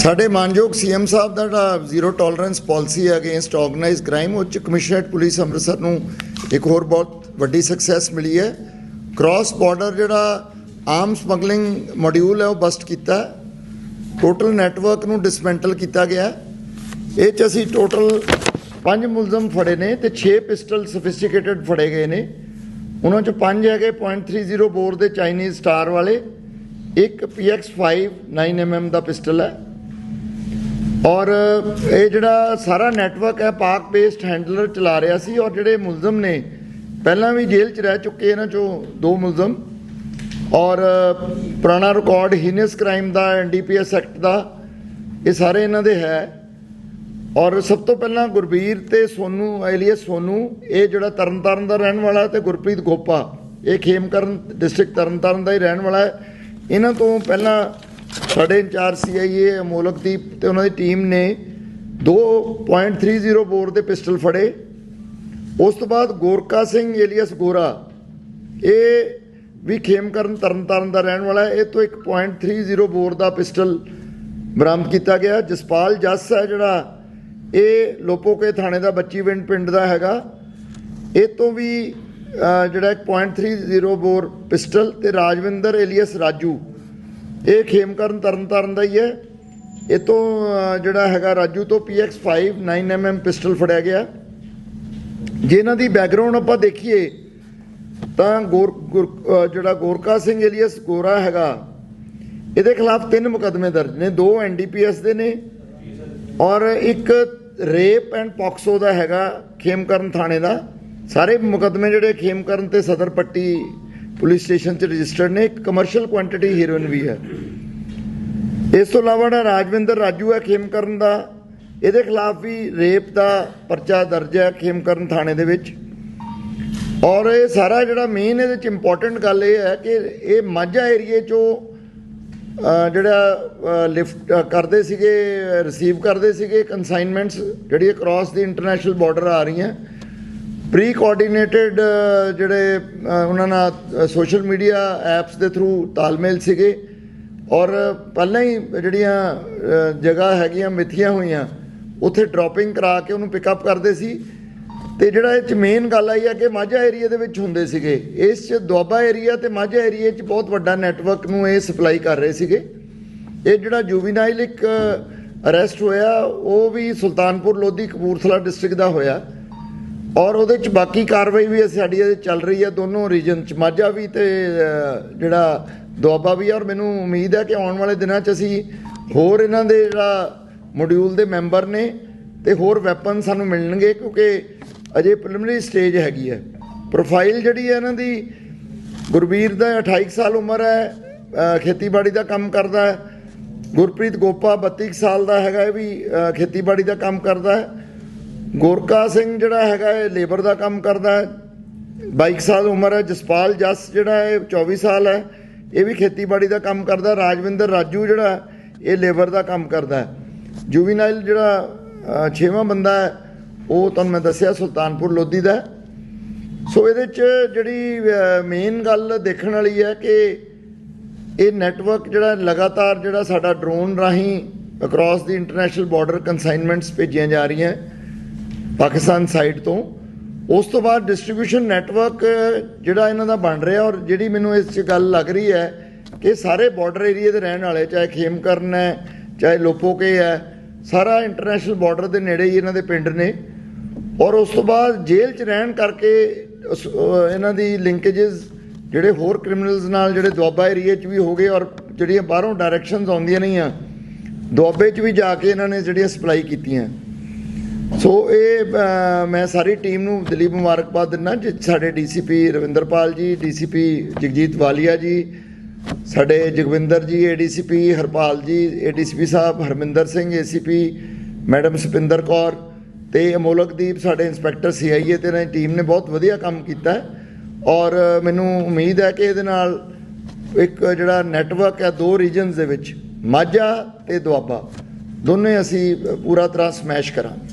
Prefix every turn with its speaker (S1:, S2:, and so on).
S1: ਸਾਡੇ ਮਾਨਯੋਗ ਸੀਐਮ ਸਾਹਿਬ ਦਾ ਜਿਹੜਾ ਜ਼ੀਰੋ ਟੋਲਰੈਂਸ ਪਾਲਿਸੀ ਹੈ ਅਗੇਂਸਟ ਆਰਗੇਨਾਈਜ਼ਡ ਕ੍ਰਾਈਮ ਉਹ 'ਚ ਕਮਿਸ਼ਨਰੇਟ ਪੁਲਿਸ ਅੰਮ੍ਰਿਤਸਰ ਨੂੰ ਇੱਕ ਹੋਰ ਬਹੁਤ ਵੱਡੀ ਸਕਸੈਸ ਮਿਲੀ ਹੈ। ਕ੍ਰਾਸ ਬਾਰਡਰ ਜਿਹੜਾ ਆਰਮ ਸਮਗਲਿੰਗ ਮੋਡਿਊਲ ਹੈ, ਉਹ ਬਸਟ ਕੀਤਾ ਟੋਟਲ ਨੈਟਵਰਕ ਨੂੰ ਡਿਸਮੈਂਟਲ ਕੀਤਾ ਗਿਆ ਇਹ 'ਚ ਅਸੀਂ ਟੋਟਲ ਪੰਜ ਮੁਲਜ਼ਮ ਫੜੇ ਨੇ ਤੇ 6 ਪਿਸਟਲ ਸਫਿਸਟੀਕੇਟਡ ਫੜੇ ਗਏ ਨੇ। ਉਹਨਾਂ 'ਚ ਪੰਜ ਹੈਗੇ .30 ਬੋਰ ਦੇ ਚਾਈਨੀਜ਼ ਸਟਾਰ ਵਾਲੇ। ਇੱਕ PX5 9mm ਦਾ ਪਿਸਟਲ ਹੈ। ਔਰ ਇਹ ਜਿਹੜਾ ਸਾਰਾ ਨੈਟਵਰਕ ਹੈ ਪਾਕ ਬੇਸਡ ਹੈਂਡਲਰ ਚਲਾ ਰਿਹਾ ਸੀ ਔਰ ਜਿਹੜੇ ਮੁਲਜ਼ਮ ਨੇ, ਪਹਿਲਾਂ ਵੀ ਜੇਲ੍ਹ 'ਚ ਰਹਿ ਚੁੱਕੇ ਇਹਨਾਂ 'ਚੋਂ ਦੋ ਮੁਲਜ਼ਮ ਔਰ ਪੁਰਾਣਾ ਰਿਕਾਰਡ ਹੀਨਸ ਕ੍ਰਾਈਮ ਦਾ ਐਨਡੀਪੀਐਸ ਐਕਟ ਦਾ, ਇਹ ਸਾਰੇ ਇਹਨਾਂ ਦੇ ਹੈ। ਔਰ ਸਭ ਤੋਂ ਪਹਿਲਾਂ ਗੁਰਬੀਰ ਤੇ ਸੋਨੂ, ਐਲੀਅਸ ਸੋਨੂ, ਇਹ ਜਿਹੜਾ ਤਰਨਤਾਰਨ ਦਾ ਰਹਿਣ ਵਾਲਾ ਹੈ ਤੇ ਗੁਰਪ੍ਰੀਤ ਗੋਪਾ, ਇਹ ਖੇਮਕਰਨ ਡਿਸਟ੍ਰਿਕਟ ਤਰਨਤਾਰਨ ਦਾ ਹੀ ਰਹਿਣ ਵਾਲਾ ਹੈ। ਇਹਨਾਂ ਤੋਂ ਪਹਿਲਾਂ ਸਾਡੇ ਇੰਚਾਰਜ ਸੀਆਈਏ ਅਮੋਲਕਦੀਪ ਤੇ ਉਹਨਾਂ ਦੀ ਟੀਮ ਨੇ 2.30 ਬੋਰ ਦੇ ਪਿਸਟਲ ਫੜੇ। ਉਸ ਤੋਂ ਬਾਅਦ ਗੋਰਕਾ ਸਿੰਘ ਏਲੀਅਸ ਗੋਰਾ, ਇਹ ਵੀ ਖੇਮਕਰਨ ਤਰਨਤਾਰਨ ਦਾ ਰਹਿਣ ਵਾਲਾ ਹੈ। ਇਹ ਤੋਂ ਇੱਕ .30 ਬੋਰ ਦਾ ਪਿਸਟਲ ਬਰਾਮਦ ਕੀਤਾ ਗਿਆ। ਜਸਪਾਲ ਜੱਸ ਹੈ ਜਿਹੜਾ ਇਹ ਲੋਪੋਕੇ ਥਾਣੇ ਦਾ ਬੱਚੀ ਵਿੰਡ ਪਿੰਡ ਦਾ ਹੈਗਾ। ਇਹ ਤੋਂ ਵੀ ਜਿਹੜਾ ਇੱਕ .30 ਬੋਰ ਪਿਸਟਲ ਤੇ ਰਾਜਵਿੰਦਰ ਏਲੀਅਸ ਰਾਜੂ ਇਹ ਖੇਮਕਰਨ ਤਰਨਤਾਰਨ ਦਾ ਹੀ ਹੈ। ਇਹ ਤੋਂ ਜਿਹੜਾ ਹੈਗਾ ਰਾਜੂ ਤੋਂ PX5 9mm ਪਿਸਟਲ ਫੜਿਆ ਗਿਆ। ਜੇ ਇਹਨਾਂ ਦੀ ਬੈਕਗ੍ਰਾਉਂਡ ਆਪਾਂ ਦੇਖੀਏ, ਤਾਂ ਗੋਰ, ਗੁਰ- ਜਿਹੜਾ ਗੋਰਕਾ ਸਿੰਘ ਏਲੀਅਸ ਗੋਰਾ ਹੈਗਾ, ਇਹਦੇ ਖਿਲਾਫ ਤਿੰਨ ਮੁਕਦਮੇ ਦਰਜ ਨੇ। ਦੋ ਐਨਡੀਪੀਐਸ ਦੇ ਨੇ ਔਰ ਇੱਕ ਰੇਪ ਐਂਡ ਪੌਕਸੋ ਦਾ ਹੈਗਾ ਖੇਮਕਰਨ ਥਾਣੇ ਦਾ। ਸਾਰੇ ਮੁਕਦਮੇ ਜਿਹੜੇ ਖੇਮਕਰਨ ਤੇ ਸਦਰ ਪੱਟੀ ਪੁਲਿਸ ਸਟੇਸ਼ਨ 'ਚ ਰਜਿਸਟਰਡ ਨੇ ਕਮਰਸ਼ੀਅਲ ਕੁਆਂਟੀਟੀ ਹੀਰੋਇਨ ਵੀ ਹੈ। ਇਸ ਤੋਂ ਇਲਾਵਾ ਜਿਹੜਾ ਰਾਜਵਿੰਦਰ ਰਾਜੂ ਹੈ ਖੇਮਕਰਨ ਦਾ, ਇਹਦੇ ਖਿਲਾਫ ਵੀ ਰੇਪ ਦਾ ਪਰਚਾ ਦਰਜ ਹੈ ਖੇਮਕਰਨ ਥਾਣੇ ਦੇ ਵਿੱਚ। ਔਰ ਇਹ ਸਾਰਾ ਜਿਹੜਾ ਮੇਨ ਇਹਦੇ ਚ ਇੰਪੋਰਟੈਂਟ ਗੱਲ ਇਹ ਹੈ ਕਿ ਇਹ ਮਾਝਾ ਏਰੀਏ ਚੋਂ ਜਿਹੜਾ ਲਿਫਟ ਕਰਦੇ ਸੀਗੇ ਰਿਸੀਵ ਕਰਦੇ ਸੀਗੇ ਕਨਸਾਈਨਮੈਂਟਸ ਜਿਹੜੀ ਕ੍ਰਾਸ ਦੀ ਇੰਟਰਨੈਸ਼ਨਲ ਬਾਰਡਰ ਆ ਰਹੀਆਂ। ਪ੍ਰੀ ਕੋਆਰਡੀਨੇਟਡ uh, ਜਿਹੜੇ uh, ਉਹਨਾਂ ਨਾਲ ਸੋਸ਼ਲ ਮੀਡੀਆ ਐਪਸ ਦੇ ਥਰੂ ਤਾਲਮੇਲ ਸੀਗੇ। ਔਰ uh, ਪਹਿਲਾਂ ਹੀ ਜਿਹੜੀਆਂ ਜਗ੍ਹਾ ਹੈਗੀਆਂ, ਮਿੱਥੀਆਂ ਹੋਈਆਂ, ਉੱਥੇ ਡ੍ਰੌਪਿੰਗ ਕਰਾ ਕੇ ਉਹਨੂੰ ਪਿਕਅਪ ਕਰਦੇ ਸੀ। ਤੇ ਜਿਹੜਾ ਇਹ ਚ ਮੇਨ ਗੱਲ ਆਈ ਹੈ ਕਿ ਮਾਝਾ ਏਰੀਆ ਦੇ ਵਿੱਚ ਹੁੰਦੇ ਸੀਗੇ। ਇਸ ਚ ਦੁਆਬਾ ਏਰੀਆ ਤੇ ਮਾਝਾ ਏਰੀਆ ਚ ਬਹੁਤ ਵੱਡਾ ਨੈਟਵਰਕ ਨੂੰ ਇਹ ਸਪਲਾਈ ਕਰ ਰਹੇ ਸੀਗੇ। ਇਹ ਜਿਹੜਾ ਜੁਵੀਨਾਈਲ ਇੱਕ ਅਰੈਸਟ ਹੋਇਆ, ਉਹ ਵੀ ਸੁਲਤਾਨਪੁਰ ਲੋਧੀ ਕਪੂਰਥਲਾ ਡਿਸਟ੍ਰਿਕਟ ਦਾ ਹੋਇਆ। ਔਰ ਉਹਦੇ ਚ ਬਾਕੀ ਕਾਰਵਾਈ ਵੀ ਸਾਡੀ ਇਹਦੇ ਚੱਲ ਰਹੀ ਹੈ ਦੋਨੋਂ ਰੀਜਨ ਚ। ਮਾਝਾ ਵੀ ਤੇ ਜਿਹੜਾ ਦੁਆਬਾ ਵੀ ਔਰ ਮੈਨੂੰ ਉਮੀਦ ਹੈ ਕਿ ਆਉਣ ਵਾਲੇ ਦਿਨਾਂ ਚ ਅਸੀਂ ਹੋਰ ਇਹਨਾਂ ਦੇ ਜਿਹੜਾ ਮੋਡਿਊਲ ਦੇ ਮੈਂਬਰ ਨੇ ਤੇ ਹੋਰ ਵੈਪਨ ਸਾਨੂੰ ਮਿਲਣਗੇ, ਕਿਉਂਕਿ ਅਜੇ ਪ੍ਰੀਲਿਮਿਨਰੀ ਸਟੇਜ ਹੈਗੀ ਹੈ। ਪ੍ਰੋਫਾਈਲ ਜਿਹੜੀ ਹੈ ਇਹਨਾਂ ਦੀ, ਗੁਰਬੀਰ ਦਾ 28 ਸਾਲ ਉਮਰ ਹੈ ਖੇਤੀਬਾੜੀ ਦਾ ਕੰਮ ਕਰਦਾ ਹੈ। ਗੁਰਪ੍ਰੀਤ ਗੋਪਾ 32 ਕੁ ਸਾਲ ਦਾ ਹੈਗਾ ਇਹ ਵੀ ਖੇਤੀਬਾੜੀ ਦਾ ਕੰਮ ਕਰਦਾ ਹੈ। ਗੋਰਕਾ ਸਿੰਘ ਜਿਹੜਾ ਹੈਗਾ ਇਹ ਲੇਬਰ ਦਾ ਕੰਮ ਕਰਦਾ ਹੈ। 22 ਸਾਲ ਉਮਰ ਹੈ ਜਸਪਾਲ ਜਸ ਜਿਹੜਾ ਹੈ 24 ਸਾਲ ਹੈ। ਇਹ ਵੀ ਖੇਤੀਬਾੜੀ ਦਾ ਕੰਮ ਕਰਦਾ ਰਾਜਵਿੰਦਰ ਰਾਜੂ ਜਿਹੜਾ ਇਹ ਲੇਬਰ ਦਾ ਕੰਮ ਕਰਦਾ ਹੈ। ਜੁਵੀਨਾਈਲ ਜਿਹੜਾ ਅਹ, ਛੇਵਾਂ ਬੰਦਾ ਹੈ ਉਹ ਤੁਹਾਨੂੰ ਮੈਂ ਦੱਸਿਆ ਸੁਲਤਾਨਪੁਰ ਲੋਧੀ ਦਾ ਸੋ ਇਹਦੇ ਚ ਜਿਹੜੀ ਮੇਨ ਗੱਲ ਦੇਖਣ ਵਾਲੀ ਹੈ ਕਿ ਇਹ ਨੈਟਵਰਕ ਜਿਹੜਾ ਲਗਾਤਾਰ ਜਿਹੜਾ ਸਾਡਾ ਡਰੋਨ ਰਾਹੀਂ across the international border consignments ਭੇਜੀਆਂ ਜਾ ਰਹੀਆਂ। ਪਾਕਿਸਤਾਨ ਸਾਈਡ ਤੋਂ। ਉਸ ਤੋਂ ਬਾਅਦ ਡਿਸਟ੍ਰੀਬਿਊਸ਼ਨ ਨੈਟਵਰਕ ਜਿਹੜਾ ਇਹਨਾਂ ਦਾ ਬਣ ਰਿਹਾ ਔਰ ਜਿਹੜੀ ਮੈਨੂੰ ਇਸ 'ਚ ਗੱਲ ਲੱਗ ਰਹੀ ਹੈ ਕਿ ਸਾਰੇ ਬਾਰਡਰ ਏਰੀਆ ਦੇ ਰਹਿਣ ਵਾਲੇ, ਚਾਹੇ ਖੇਮਕਰਨ ਹੈ, ਚਾਹੇ ਲੋਪੋਕੇ ਹੈ, ਸਾਰਾ ਇੰਟਰਨੈਸ਼ਨਲ ਬਾਰਡਰ ਦੇ ਨੇੜੇ ਹੀ ਇਹਨਾਂ ਦੇ ਪਿੰਡ ਨੇ। ਔਰ ਉਸ ਤੋਂ ਬਾਅਦ ਜੇਲ੍ਹ 'ਚ ਰਹਿਣ ਕਰਕੇ ਇਹਨਾਂ ਦੀ ਲਿੰਕੇजेस ਜਿਹੜੇ ਹੋਰ ਕ੍ਰਿਮੀਨਲਸ ਨਾਲ, ਜਿਹੜੇ ਦੁਆਬਾ ਏਰੀਆ 'ਚ ਵੀ ਹੋ ਗਏ ਔਰ ਜਿਹੜੀਆਂ ਬਾਹਰੋਂ ਡਾਇਰੈਕਸ਼ਨਸ ਆਉਂਦੀਆਂ ਨਹੀਂ ਆ ਦੁਆਬੇ 'ਚ ਵੀ ਜਾ ਕੇ ਇਹਨਾਂ ਨੇ ਜਿਹੜੀਆਂ ਸਪਲਾਈ ਕੀਤੀਆਂ। ਸੋ ਇਹ ਮੈਂ ਸਾਰੀ ਟੀਮ ਨੂੰ ਦਲੀਪ ਮੁਬਾਰਕਬਾਦ ਦਿੰਦਾ ਜਿ। ਸਾਡੇ ਡੀਸੀਪੀ ਰਵਿੰਦਰਪਾਲ ਜੀ, ਡੀਸੀਪੀ ਜਗਜੀਤ ਵਾਲੀਆ ਜੀ, ਸਾਡੇ ਜਗਵਿੰਦਰ ਜੀ, ਏਡੀਸੀਪੀ ਹਰਪਾਲ ਜੀ, ਏਡੀਸੀਪੀ ਸਾਹਿਬ ਹਰਮਿੰਦਰ ਸਿੰਘ, ਏਸੀਪੀ ਮੈਡਮ ਸੁਪਿੰਦਰ ਕੌਰ ਤੇ ਅਮੋਲਕਦੀਪ ਸਾਡੇ ਇੰਸਪੈਕਟਰ ਸੀਆਈਏ ਤੇ ਇਹਨਾਂ ਦੀ ਟੀਮ ਨੇ ਬਹੁਤ ਵਧੀਆ ਕੰਮ ਕੀਤਾ ਔਰ ਮੈਨੂੰ ਉਮੀਦ ਹੈ ਕਿ ਇਹਦੇ ਨਾਲ ਇੱਕ ਜਿਹੜਾ ਨੈਟਵਰਕ ਹੈ, ਦੋ ਰੀਜਨਸ ਦੇ ਵਿੱਚ, ਮਾਝਾ ਤੇ ਦੁਆਬਾ, ਦੋਨੇ ਅਸੀਂ ਪੂਰਾ ਤਰ੍ਹਾਂ ਸਮੈਸ਼ ਕਰਾਂਗੇ।